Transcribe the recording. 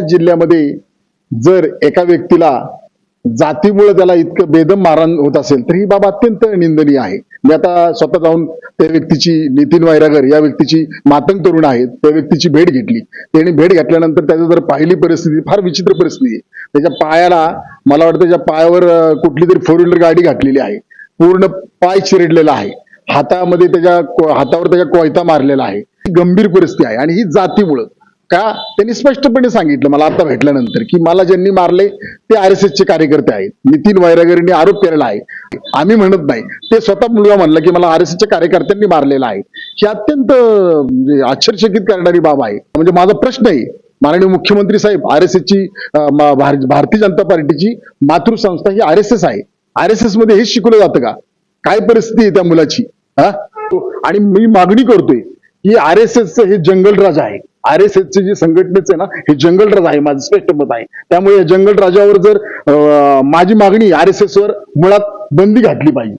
जिल्ह्यामध्ये जर एका व्यक्तीला जातीमुळे त्याला इतकं बेदम मारण होत असेल तर ही बाब अत्यंत निंदनीय आहे. मी आता स्वतः जाऊन त्या व्यक्तीची नितीन वायरागर या व्यक्तीची मातंग तरुण आहेत त्या व्यक्तीची भेट घेतली. त्याने भेट घेतल्यानंतर त्याचं जर पाहिली परिस्थिती फार विचित्र परिस्थिती आहे. त्याच्या पायाला मला वाटतं त्याच्या पायावर कुठली तरी फोर व्हीलर गाडी घातलेली आहे. पूर्ण पाय चिरडलेला आहे. हातामध्ये त्याच्या हातावर त्याच्या कोयता मारलेला आहे. गंभीर परिस्थिती आहे. आणि ही जातीमुळं का? त्यांनी स्पष्टपणे सांगितलं मला आता भेटल्यानंतर की मला ज्यांनी मारले ते आर एस चे कार्यकर्ते आहेत. नितीन वैरागरींनी आरोप केलेला आहे. आम्ही म्हणत नाही. ते स्वतः मुलगा म्हणलं की मला आर एस एसच्या कार्यकर्त्यांनी मारलेला आहे. ही अत्यंत म्हणजे आश्चर्यचकित करणारी बाब आहे. म्हणजे माझा प्रश्न आहे माननीय मुख्यमंत्री साहेब आर एस ची भारतीय जनता पार्टीची मातृसंस्था ही आर एस एस आहे. आर एस एसमध्ये हेच शिकवलं जातं का? काय परिस्थिती आहे त्या मुलाची? हा? आणि मी मागणी करतोय की आर एस एस हे जंगलराज आहे. आर एस एस चे जे संघटनेचे आहे ना हे जंगलराज आहे माझं स्पष्ट मत आहे. त्यामुळे या जंगलराजावर जर माझी मागणी आर एस एसवर मुळात बंदी घातली पाहिजे.